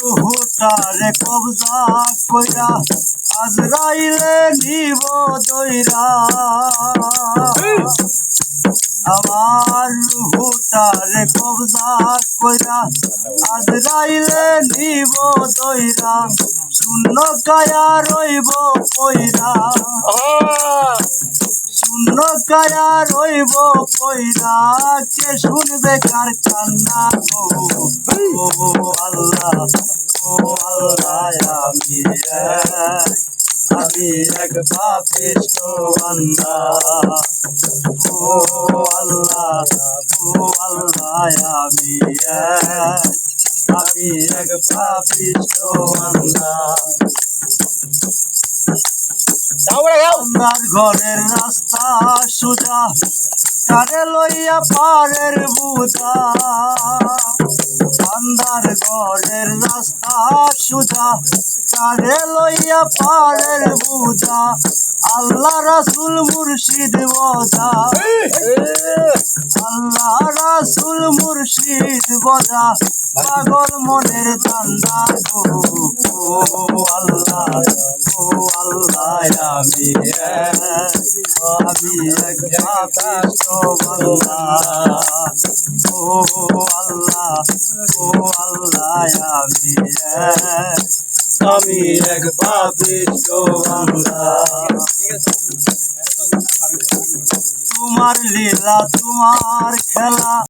রুহুটারে কবজা কইরা আজরাইলে নিব দইরা। আমার রুহুটারে কবজা কইরা আজরাইলে নিব দইরা। শূন্য কায়া রইব কইরা। শূন্য কায়া রইব কইরা কে শুনবে কার কান্না গো? ও আল্লাহ ও আল্লাহ আমি এক আমি এক পাপিষ্ট বান্দা। ও আল্লাহ ও আল্লাহ আমি এক আমি এক পাপিষ্ট বান্দা। আমার ঘরের রাস্তা সোজা, কারে লইয়া পারের বুঝা আন্দার ঘরের রাস্তা সোজা, কারে লইয়া পারের বুঝা আল্লাহ রাসুল মুর্শিদ বজা। আল্লাহ রাসুল মুর্শিদ বজা। পাগল মনের চান্দা আমি আমি ও আল্লাহ ও আল্লাহ আমি আমি এক পাপিষ্ট তোমার লীলা তোমার খেলা